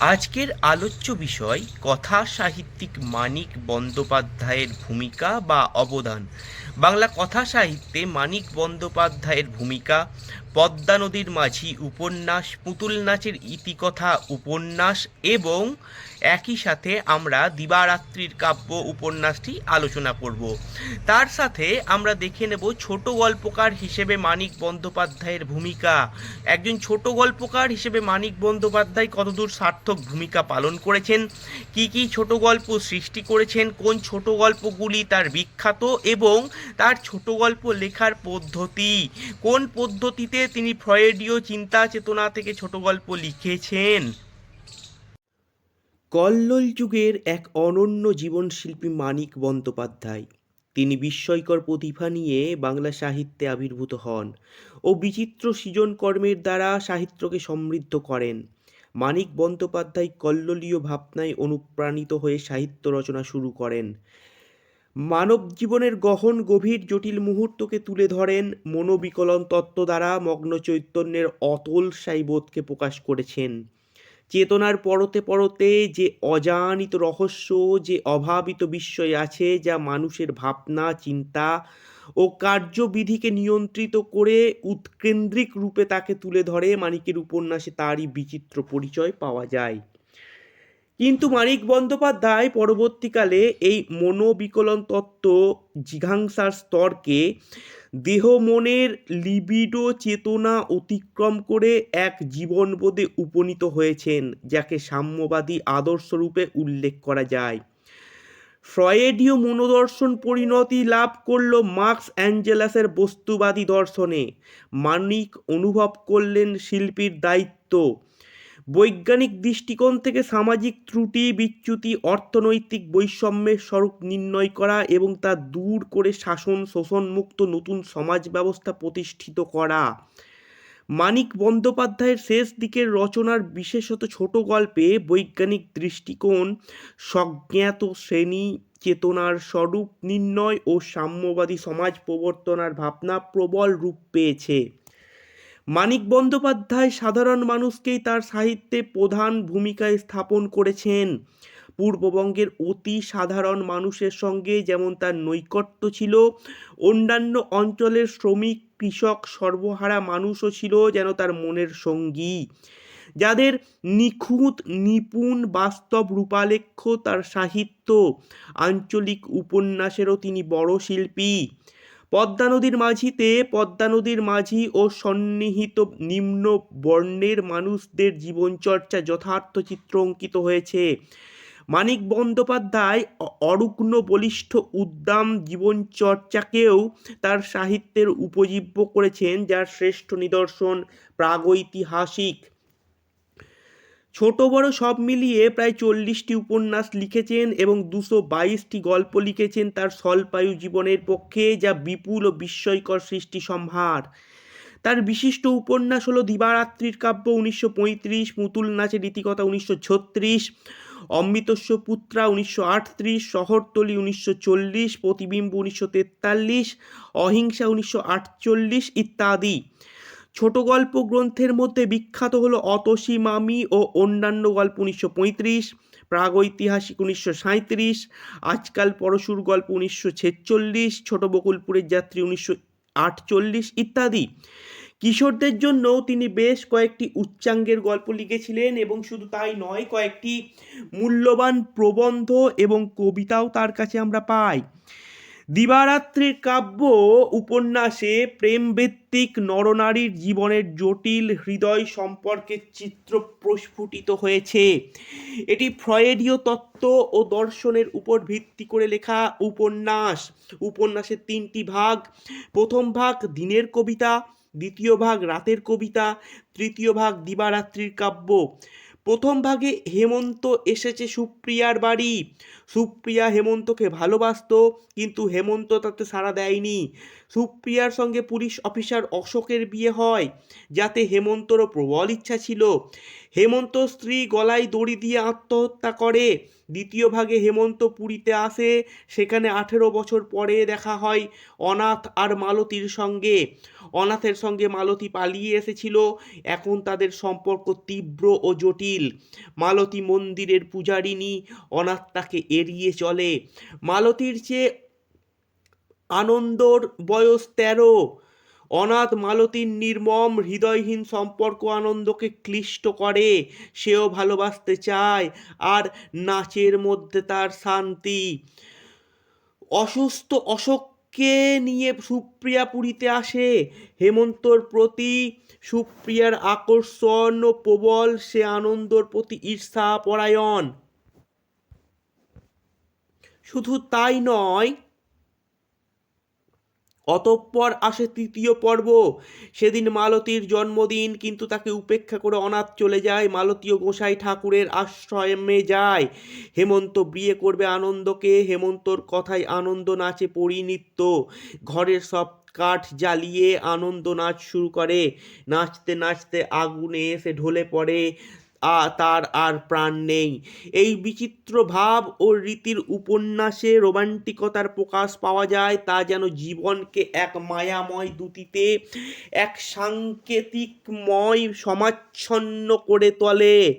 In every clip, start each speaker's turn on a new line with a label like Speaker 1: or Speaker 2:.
Speaker 1: আজকের আলোচ্য বিষয় কথা সাহিত্যিক মানিক বন্দ্যোপাধ্যায়ের ভূমিকা বা অবদান। বাংলা কথা সাহিত্যে মানিক বন্দ্যোপাধ্যায়ের ভূমিকা পদ্মা নদীর মাঝি উপন্যাস, পুতুল নাচের ইতিকথা, উপন্যাস এবং একই সাথে আমরা দিবারাত্রির কাব্য উপন্যাসটি আলোচনা করব। তার সাথে আমরা দেখে নেব ছোট গল্পকার হিসেবে মানিক বন্দ্যোপাধ্যায়ের ভূমিকা। একজন ছোট গল্পকার হিসেবে মানিক বন্দ্যোপাধ্যায় কতদূর সার্থক ভূমিকা পালন করেছেন? কি কি ছোট গল্প সৃষ্টি করেছেন? কোন ছোট গল্পগুলি তার বিখ্যাত এবং তার ছোট গল্প লেখার পদ্ধতি? কোন পদ্ধতিতে তিনি ফ্রয়েডীয় চিন্তা চেতনা থেকে ছোট গল্প লিখেছেন। কল্লোল যুগের এক অনন্য জীবনশিল্পী মানিক বন্দ্যোপাধ্যায়। তিনি বিস্ময়কর প্রতিভা নিয়ে বাংলা সাহিত্যে আবির্ভূত হন ও বিচিত্র সৃজন কর্মের দ্বারা সাহিত্যকে সমৃদ্ধ করেন। মানিক বন্দ্যোপাধ্যায় কল্লোলীয় ভাবনায় অনুপ্রাণিত হয়ে সাহিত্য রচনা শুরু করেন। মানব জীবনের গহন গভীর জটিল মুহূর্তকে তুলে ধরেন মনোবিকলন তত্ত্ব দ্বারা মগ্ন চৈতন্যের অতল সাইবোধকে প্রকাশ করেছেন। চেতনার পরতে পরতে যে অজানিত রহস্য, যে অভাবিত বিস্ময় আছে যা মানুষের ভাবনা, চিন্তা ও কার্যবিধিকে নিয়ন্ত্রিত করে উৎকেন্দ্রিক রূপে তাকে তুলে ধরে, মানিকের উপন্যাসে তারই বিচিত্র পরিচয় পাওয়া যায়। কিন্তু মানিক বন্দ্যোপাধ্যায় পরবর্তীকালে এই মনোবিকলন তত্ত্ব জিঘাংসার স্তরকে দেহ মনের লিবিডো চেতনা অতিক্রম করে এক জীবনবোধে উপনীত হয়েছেন, যাকে সাম্যবাদী আদর্শরূপে উল্লেখ করা যায়। ফ্রয়েডীয় মনোদর্শন পরিণতি লাভ করল মার্কস অ্যাঞ্জেলাসের বস্তুবাদী দর্শনে। মানিক অনুভব করলেন শিল্পীর দায়িত্ব বৈজ্ঞানিক দৃষ্টিকোণ থেকে সামাজিক ত্রুটি, বিচ্যুতি, অর্থনৈতিক বৈষম্যের স্বরূপ নির্ণয় করা এবং তা দূর করে শাসন, শোষণমুক্ত নতুন সমাজ ব্যবস্থা প্রতিষ্ঠিত করা। মানিক বন্দ্যোপাধ্যায়ের শেষ দিকের রচনার বিশেষত ছোট গল্পে বৈজ্ঞানিক দৃষ্টিকোণ স্বজ্ঞাত শ্রেণি, চেতনার স্বরূপ নির্ণয় ও সাম্যবাদী সমাজ প্রবর্তনার ভাবনা প্রবল রূপ পেয়েছে। মানিক বন্দ্যোপাধ্যায় সাধারণ মানুষকেই তার সাহিত্যে প্রধান ভূমিকায় স্থাপন করেছেন। পূর্ববঙ্গের অতি সাধারণ মানুষের সঙ্গে যেমন তার নৈকট্য ছিল, অন্যান্য অঞ্চলের শ্রমিক, কৃষক, সর্বহারা মানুষও ছিল যেন তার মনের সঙ্গী। যাদের নিখুঁত, নিপুণ, বাস্তব রূপালেখ্য তার সাহিত্য, আঞ্চলিক উপন্যাসেরও তিনি বড় শিল্পী। পদ্মা নদীর মাঝিতে, পদ্মা নদীর মাঝি ও সন্নিহিত নিম্ন বর্ণের মানুষদের জীবনচর্চা যথার্থ চিত্র অঙ্কিত হয়েছে। মানিক বন্দ্যোপাধ্যায় অরুগ্ন বলিষ্ঠ উদ্দাম জীবনচর্চাকেও তার সাহিত্যের উপজীব্য করেছেন, যার শ্রেষ্ঠ নিদর্শন প্রাগৈতিহাসিক। ছোট বড় সব মিলিয়ে প্রায় চল্লিশটি উপন্যাস লিখেছেন এবং দুশো বাইশটি গল্প লিখেছেন তার স্বল্পায়ু জীবনের পক্ষে, যা বিপুল ও বিস্ময়কর সৃষ্টি সম্ভার। তার বিশিষ্ট উপন্যাস হলো দিবারাত্রির কাব্য উনিশশো পঁয়ত্রিশ পুতুল নাচের রীতিকথা উনিশশো ছত্রিশ, অমৃতস্য পুত্রা উনিশশো আটত্রিশ, শহরতলি উনিশশো চল্লিশ, প্রতিবিম্ব উনিশশো তেতাল্লিশ, অহিংসা উনিশশো আটচল্লিশ ইত্যাদি। ছোট গল্প গ্রন্থের মধ্যে বিখ্যাত হলো অতসী মামি ও অন্যান্য গল্প উনিশশো পঁয়ত্রিশ প্রাগৈতিহাসিক উনিশশো সাঁত্রিশ আজকাল পরশুর গল্প উনিশশো ছেচল্লিশ, ছোট বকুলপুরের যাত্রী উনিশশো আটচল্লিশ ইত্যাদি। কিশোরদের জন্যও তিনি বেশ কয়েকটি উচ্চাঙ্গের গল্প লিখেছিলেন এবং শুধু তাই নয়, কয়েকটি মূল্যবান প্রবন্ধ এবং কবিতাও তার কাছে আমরা পাই। দিবারাত্রির কাব্য উপন্যাসে প্রেমভিত্তিক নরনারীর জীবনের জটিল হৃদয় সম্পর্কে চিত্র প্রস্ফুটিত হয়েছে। এটি ফ্রয়েডীয় তত্ত্ব ও দর্শনের উপর ভিত্তি করে লেখা উপন্যাস। উপন্যাসের তিনটি ভাগ, প্রথম ভাগ দিনের কবিতা, দ্বিতীয় ভাগ রাতের কবিতা, তৃতীয় ভাগ দিবারাত্রির কাব্য। প্রথম ভাগে হেমন্ত এসেছে সুপ্রিয়ার বাড়ি। সুপ্রিয়া হেমন্তকে ভালোবাসতো, কিন্তু হেমন্ত তাতে সাড়া দেয়নি। সুপ্রিয়ার সঙ্গে পুলিশ অফিসার অশোকের বিয়ে হয়, যাতে হেমন্তরও প্রবল ইচ্ছা ছিল। হেমন্ত স্ত্রী গলায় দড়ি দিয়ে আত্মহত্যা করে। দ্বিতীয় ভাগে হেমন্ত পুরীতে আসে, সেখানে আঠেরো বছর পরে দেখা হয় অনাথ আর মালতীর সঙ্গে। অনাথের সঙ্গে মালতী পালিয়ে এসেছিল, এখন তাদের সম্পর্ক তীব্র ও জটিল। মালতী মন্দিরের পূজারিনী অনাথ তাকে এড়িয়ে চলে। মালতীর চেয়ে আনন্দর বয়স তেরো। অনাথ মালতীর নির্মম হৃদয়হীন সম্পর্ক আনন্দকে ক্লিষ্ট করে, সেও ভালোবাসতে চায়, আর নাচের মধ্যে তার শান্তি। অসুস্থ অশোককে নিয়ে সুপ্রিয়া পুরীতে আসে। হেমন্তর প্রতি সুপ্রিয়ার আকর্ষণ প্রবল, সে আনন্দর প্রতি ঈর্ষা পরায়ণ। শুধু তাই নয়, অতঃপর আসে তৃতীয় পর্ব। সেদিন মালতীর জন্মদিন, কিন্তু তাকে উপেক্ষা করে অনাথ চলে যায়। মালতীয় গোসাই ঠাকুরের আশ্রমে যায়। হেমন্ত বিয়ে করবে আনন্দকে। হেমন্তর কথায় আনন্দ নাচে পরিণিত্য ঘরের সব কাঠ জ্বালিয়ে আনন্দ নাচ শুরু করে। নাচতে নাচতে আগুনে এসে ঢলে পড়ে। তার আর প্রাণ নেই। এই বিচিত্র ভাব ও রীতির উপন্যাসে রোমান্টিকতার প্রকাশ পাওয়া যায়, তা যেন জীবনকে এক মায়াময় দুতিতে এক সাংকেতিকময় সমাচ্ছন্ন করে তোলে।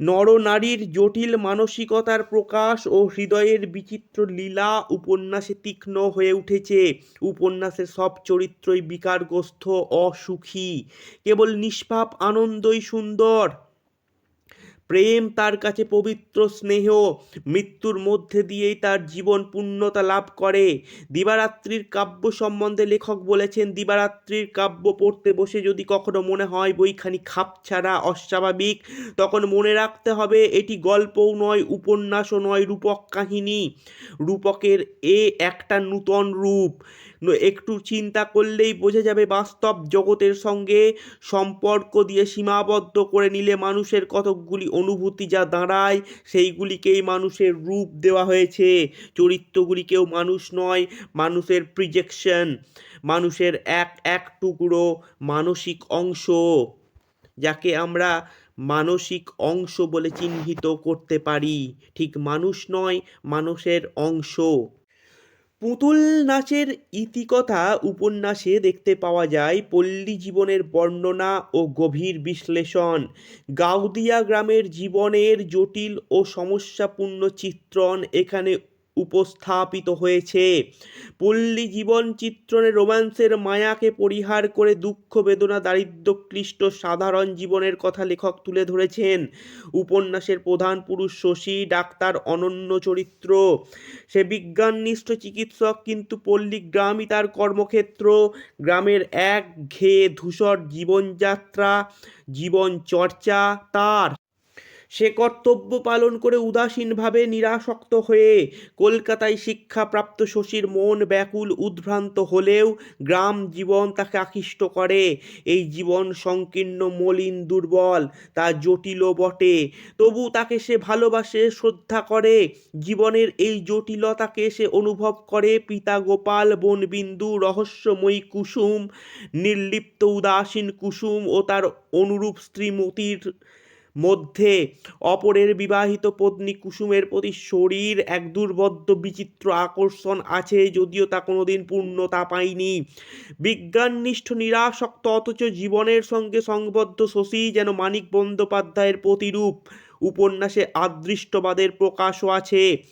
Speaker 1: নরনারীর জটিল মানসিকতার প্রকাশ ও হৃদয়ের বিচিত্র লীলা উপন্যাসে তীক্ষ্ণ হয়ে উঠেছে। উপন্যাসের সব চরিত্রই বিকারগ্রস্ত, অসুখী, কেবল নিষ্পাপ, আনন্দই সুন্দর। প্রেম তার কাছে পবিত্র স্নেহ, মৃত্যুর মধ্যে দিয়েই তার জীবন পূর্ণতা লাভ করে। দিবারাত্রির কাব্য সম্বন্ধে লেখক বলেছেন, দিবারাত্রির কাব্য পড়তে বসে যদি কখনো মনে হয় বইখানি খাপছাড়া অস্বাভাবিক, তখন মনে রাখতে হবে এটি গল্পও নয়, উপন্যাসও নয়, রূপক কাহিনী। রূপকের এ একটা নূতন রূপ। একটু চিন্তা করলেই বোঝা যাবে বাস্তব জগতের সঙ্গে সম্পর্ক দিয়ে সীমাবদ্ধ করে নিলে মানুষের কতকগুলি অনুভূতি যা দাঁড়ায়, সেইগুলিকেই মানুষের রূপ দেওয়া হয়েছে। চরিত্রগুলিকেও মানুষ নয়, মানুষের প্রিজেকশন মানুষের এক এক টুকরো মানসিক অংশ, যাকে আমরা মানসিক অংশ বলে চিহ্নিত করতে পারি। ঠিক মানুষ নয়, মানুষের অংশ। পুতুল নাচের ইতিকথা উপন্যাসে দেখতে পাওয়া যায় পল্লী জীবনের বর্ণনা ও গভীর বিশ্লেষণ। গাউদিয়া গ্রামের জীবনের জটিল ও সমস্যাপূর্ণ চিত্রণ এখানে উপস্থাপিত হয়েছে। পল্লী জীবন চিত্রণে রোম্যান্সের মায়াকে পরিহার করে দুঃখ, বেদনা দারিদ্র ক্লিষ্ট সাধারণ জীবনের কথা লেখক তুলে ধরেছেন। উপন্যাসের প্রধান পুরুষ শশী, ডাক্তার অনন্য চরিত্র। সে বিজ্ঞাননিষ্ঠ চিকিৎসক, কিন্তু পল্লী গ্রামই তার কর্মক্ষেত্র। গ্রামের এক ঘেয়ে ধূসর জীবনযাত্রা জীবন চর্চা তার সে কর্তব্য পালন করে উদাসীনভাবে নিরাসক্ত হয়ে কলকাতায় শিক্ষাপ্রাপ্ত শশীর মন ব্যাকুল উদ্ভ্রান্ত হলেও গ্রাম জীবন তাকে আকৃষ্ট করে। এই জীবন সংকীর্ণ, মলিন, দুর্বল, তা জটিলও বটে। তবু তাকে সে ভালোবাসে, শ্রদ্ধা করে। জীবনের এই জটিলতাকে সে অনুভব করে। পিতা গোপাল বনবিন্দু রহস্যময়ী কুসুম, নির্লিপ্ত উদাসীন কুসুম ও তার অনুরূপ স্ত্রীমতির মধ্যে অপরের বিবাহিত পত্নী কুসুমের প্রতি শরীর এক দুর্বদ্ধ, বিচিত্র আকর্ষণ আছে যদিও তা কোনোদিন পূর্ণতা পায়নি। বিজ্ঞাননিষ্ঠ, নিরাসক্ত, অথচ জীবনের সঙ্গে সংবদ্ধ শশী যেন মানিক বন্দ্যোপাধ্যায়ের প্রতিরূপ। উপন্যাসে আদৃষ্টবাদের প্রকাশও আছে।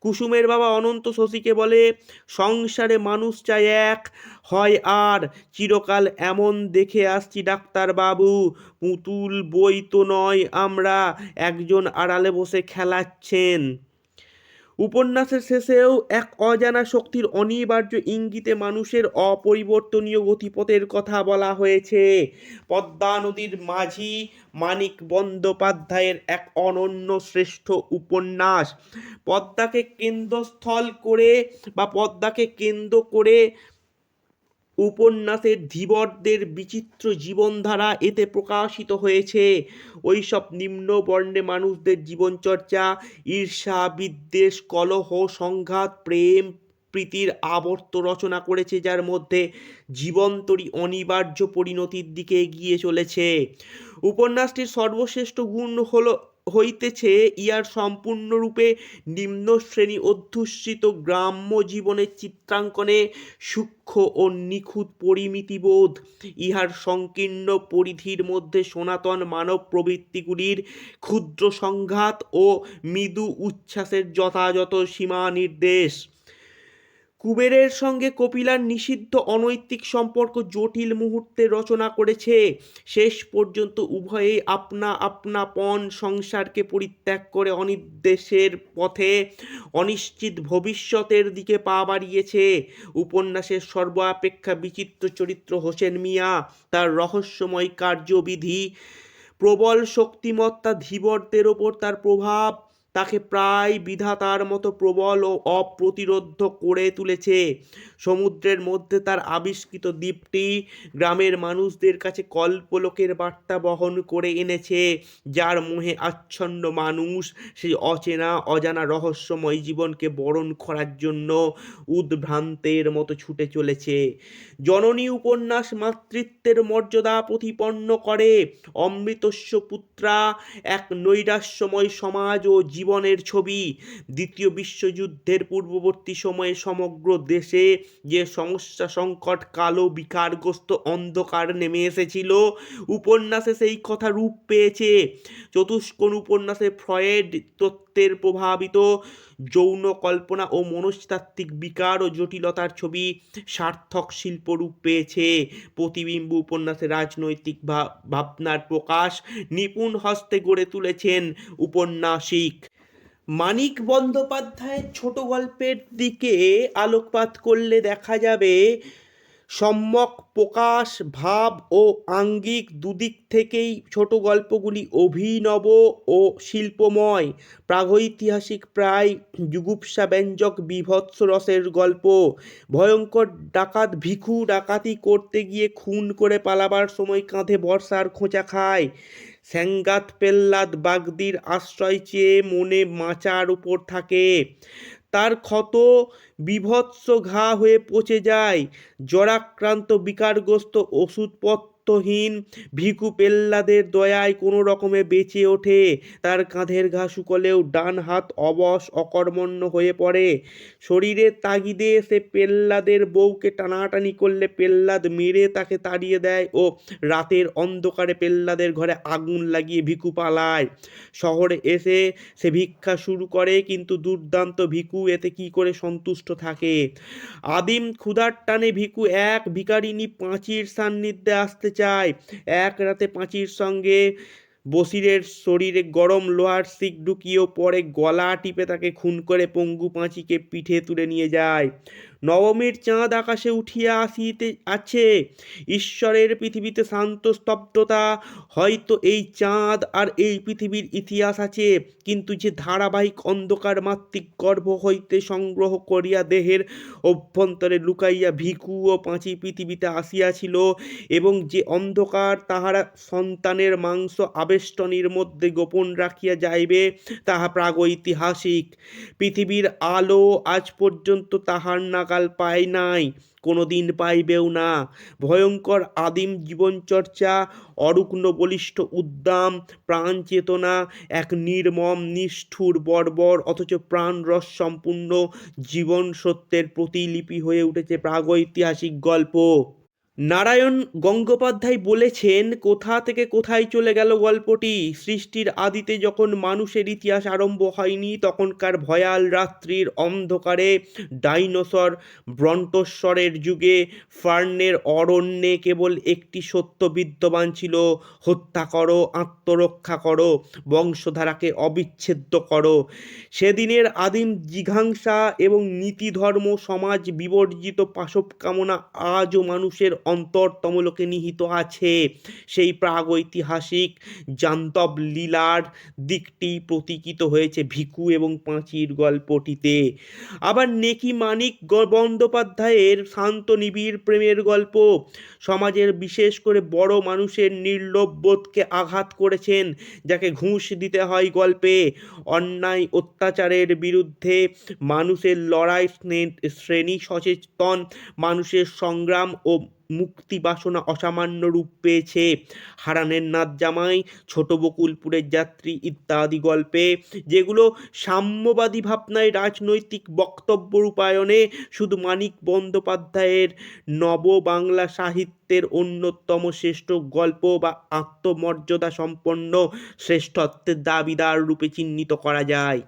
Speaker 1: কুসুমের বাবা অনন্ত শশীকে বলে, সংসারে মানুষ চাই এক, হয় আর। চিরকাল এমন দেখে আসছি ডাক্তারবাবু পুতুল বই তো নয়, আমরা একজন আড়ালে বসে খেলাচ্ছেন। উপন্যাসের শেষেও এক অজানা শক্তির অনিবার্য ইঙ্গিতে মানুষের অপরিবর্তনীয় গতিপথের কথা বলা হয়েছে। পদ্মা নদীর মাঝি মানিক বন্দ্যোপাধ্যায়ের এক অনন্য শ্রেষ্ঠ উপন্যাস। পদ্মাকে কেন্দ্রস্থল করে বা পদ্মাকে কেন্দ্র করে উপন্যাসের ধীবরদের বিচিত্র জীবনধারা এতে প্রকাশিত হয়েছে। ওইসব নিম্ন বর্ণে মানুষদের জীবনচর্চা, ঈর্ষা, বিদ্বেষ, কলহ, সংঘাত, প্রেম প্রীতির আবর্ত রচনা করেছে, যার মধ্যে জীবন্তরী অনিবার্য পরিণতির দিকে এগিয়ে চলেছে। উপন্যাসটির সর্বশ্রেষ্ঠ গুণ হলো হইতেছে, ইয়ার সম্পূর্ণরূপে নিম্ন শ্রেণি অধ্যুষিত গ্রাম্য জীবনের চিত্রাঙ্কনে সূক্ষ্ম ও নিখুঁত পরিমিতিবোধ। ইহার সংকীর্ণ পরিধির মধ্যে সনাতন মানব প্রবৃত্তিগুলির ক্ষুদ্র সংঘাত ও মৃদু উচ্ছ্বাসের যথাযথ সীমা নির্দেশ কুবেরের সঙ্গে কপিলার নিষিদ্ধ অনৈতিক সম্পর্ক জটিল মুহূর্তে রচনা করেছে। শেষ পর্যন্ত উভয়েই আপনা আপনা পণ সংসারকে পরিত্যাগ করে অনির্দেশের পথে অনিশ্চিত ভবিষ্যতের দিকে পা বাড়িয়েছে। উপন্যাসের সর্বাপেক্ষা বিচিত্র চরিত্র হোসেন মিয়া। তার রহস্যময় কার্যবিধি, প্রবল শক্তিমত্তা, ধীবরদের ওপর তার প্রভাব তাকে প্রায় বিধাতার মতো প্রবল ও অপ্রতিরোধ্য করে তুলেছে। সমুদ্রের মধ্যে তার আবিষ্কৃত দ্বীপটি গ্রামের মানুষদের কাছে কল্পলোকের বার্তা বহন করে এনেছে, যার মুহে আচ্ছন্ন মানুষ সেই অচেনা, অজানা রহস্যময় জীবনকে বরণ করার জন্য উদ্ভ্রান্তের মতো ছুটে চলেছে। জননী উপন্যাস মাতৃত্বের মর্যাদা প্রতিপন্ন করে। অমৃতস্য পুত্রা এক নৈরাশ্যময় সমাজ ও জীবনের ছবি। দ্বিতীয় বিশ্বযুদ্ধের পূর্ববর্তী সময়ে সমগ্র দেশে যে সমস্যা সংকট, কালো বিকারগ্রস্ত অন্ধকার নেমে এসেছিল, উপন্যাসে সেই কথা রূপ পেয়েছে। চতুষ্কোণ উপন্যাসে ফ্রয়েড তত্ত্বের প্রভাবিত যৌন কল্পনা ও মনস্তাত্ত্বিক বিকার ও জটিলতার ছবি সার্থক শিল্পরূপ পেয়েছে। প্রতিবিম্ব উপন্যাসে রাজনৈতিক ভাবনার প্রকাশ নিপুণ হস্তে গড়ে তুলেছেন উপন্যাসিক মানিক বন্দ্যোপাধ্যায়ের ছোট গল্পের দিকে আলোকপাত করলে দেখা যাবে, সম্যক প্রকাশ, ভাব ও আঙ্গিক দুদিক থেকেই ছোট গল্পগুলি অভিনব ও শিল্পময়। প্রাগৈতিহাসিক প্রায় জুগুপ্সা ব্যঞ্জক বীভৎস রসের গল্প। ভয়ঙ্কর ডাকাত ভিখু ডাকাতি করতে গিয়ে খুন করে পালাবার সময় কাঁধে বর্ষার খোঁচা খায়। স্যাঙ্গাত পেল্লাদ বাগদির আশ্রয় চেয়ে মনে মাচার উপর থাকে। তার ক্ষত বিভৎস ঘা হয়ে পচে যায়। জরাক্রান্ত বিকারগ্রস্ত ওষুধপত্রহীন ভিকু পেল্লাদের দয়ায় কোনো রকমে বেঁচে ওঠে। তার কাঁধের ঘা শুকলেও ডান হাত অবশ, অকর্মণ্য হয়ে পড়ে। শরীরের তাগিদে সে পেল্লাদের বউকে টানাটানি করলে পেল্লাদ মেরে তাকে তাড়িয়ে দেয় ও রাতের অন্ধকারে পেল্লাদের ঘরে আগুন লাগিয়ে ভিকু পালায়। শহরে এসে সে ভিক্ষা শুরু করে, কিন্তু দুর্দান্ত ভিকু এতে কি করে সন্তুষ্ট থাকে? আদিম ক্ষুধার টানে ভিকু এক ভিকারিনী পাঁচির সান্নিধ্যে আসতে চায় এক রাতে পাঁচির সঙ্গে বসিরের শরীরে গরম লোহার শিক ঢুকিয়েও পরে গলা টিপে তাকে খুন করে পঙ্গু পাঁচিকে পিঠে তুলে নিয়ে যায়। নবমীর চাঁদ আকাশে উঠিয়া আসিতে আছে। ঈশ্বরের পৃথিবীতে শান্ত স্তব্ধতা। হয়তো এই চাঁদ আর এই পৃথিবীর ইতিহাস আছে, কিন্তু যে ধারাবাহিক অন্ধকার মাত্রিক গর্ভ হইতে সংগ্রহ করিয়া দেহের অভ্যন্তরে লুকাইয়া ভিকু ও পাঁচি পৃথিবীতে আসিয়াছিল এবং যে অন্ধকার তাহারা সন্তানের মাংস আবেষ্টনীর মধ্যে গোপন রাখিয়া যাইবে, তাহা প্রাগৈতিহাসিক। পৃথিবীর আলো আজ পর্যন্ত তাহার নাগাল পায় নাই কোনো দিন পাইবেও না। ভয়ঙ্কর আদিম জীবনচর্চা, অরুগ্ন বলিষ্ঠ উদ্যাম প্রাণ চেতনা, এক নির্মম, নিষ্ঠুর বর্বর, অথচ প্রাণরস সম্পূর্ণ জীবন সত্যের প্রতিলিপি হয়ে উঠেছে প্রাগৈতিহাসিক গল্প। নারায়ণ গঙ্গোপাধ্যায় বলেছেন, কোথা থেকে কোথায় চলে গেল গল্পটি? সৃষ্টির আদিতে যখন মানুষের ইতিহাস আরম্ভ হয়নি, তখনকার ভয়াল রাত্রির অন্ধকারে ডাইনোসর ব্রন্টস্বরের যুগে ফার্নের অরণ্যে কেবল একটি সত্য বিদ্যমান ছিল, হত্যা করো, আত্মরক্ষা করো, বংশধারাকে অবিচ্ছেদ্য করো। সেদিনের আদিম জিঘাংসা এবং নীতিধর্ম সমাজ বিবর্জিত পাশব কামনা আজও মানুষের অন্তরতম লোকে নিহিত আছে। সেই প্রাগৈতিহাসিক জান্তব লীলার দিকটি প্রতীকিত হয়েছে ভিখু এবং পাঁচির গল্পটিতে। আবার নেকি মানিক বন্দ্যোপাধ্যায়ের শান্ত নিবিড় প্রেমের গল্প সমাজের বিশেষ করে বড় মানুষের নির্লোভ বোধকে আঘাত করেছেন, যাকে ঘুষ দিতে হয় গল্পে। অন্যায় অত্যাচারের বিরুদ্ধে মানুষের লড়াই শ্রেণি সচেতন, মানুষের সংগ্রাম ও মুক্তি বাসনা অসামান্য রূপ পেয়েছে। হারানের নাথ জামাই, ছোট বকুলপুরের যাত্রী ইত্যাদি গল্পে, যেগুলো সাম্যবাদী ভাবনায় রাজনৈতিক বক্তব্য রূপায়ণে শুধু মানিক বন্দ্যোপাধ্যায়ের নব বাংলা সাহিত্যের অন্যতম শ্রেষ্ঠ গল্প বা আত্মমর্যাদা সম্পন্ন শ্রেষ্ঠত্বের দাবিদার রূপে চিহ্নিত করা যায়।